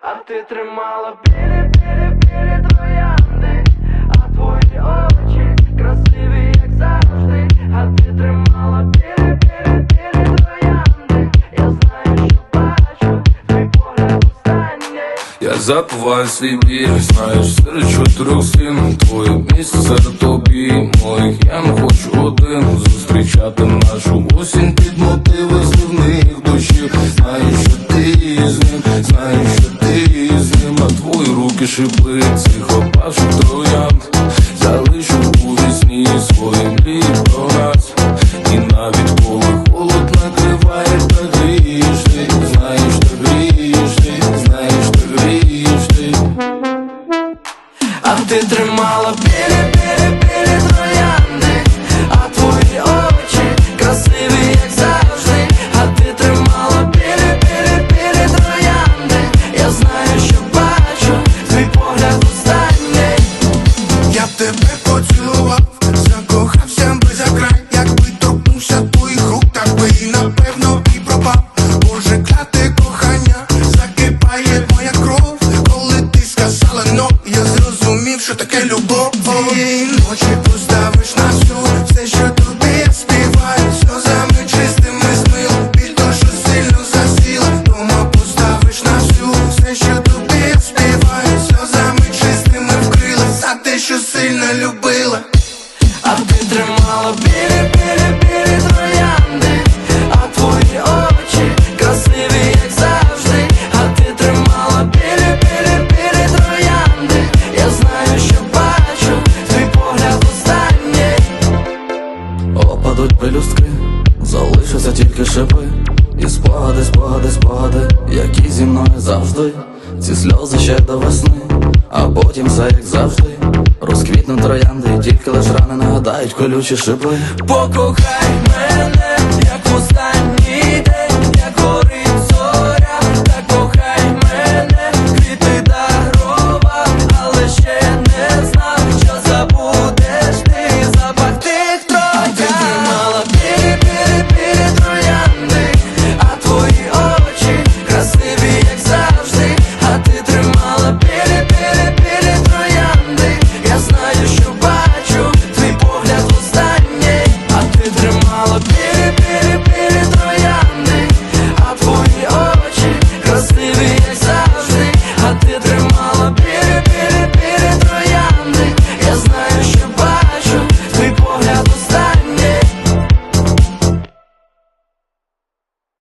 А ти тримала білі, білі, білі троянди, а твої очі красиві, як завжди, а ти тримала білі, білі, білі троянди. Я знаю, що бачу, твій погляд останній. Я забуваю свій біль, знаєш, серед чотирьох стін Твоє місце серед тобі моїх Я не хочу один зустрічати нашу осінь під мотиви шипли цих опавших Залишу у вісні свої мрії про І навіть коли холод накриває, та грієш Знаєш, ти грієш знаєш, ти грієш ти А ти тримала білі, сказала но, я зрозумів, що таке любов. Цієї пелюстки, залишаться тільки шипи. І спогади, спогади, спогади, які зі мною завжди. Ці сльози ще до весни, а потім все як завжди. Розквітнуть троянди, і тільки лиш рани нагадають колючі шипи. Покохай мене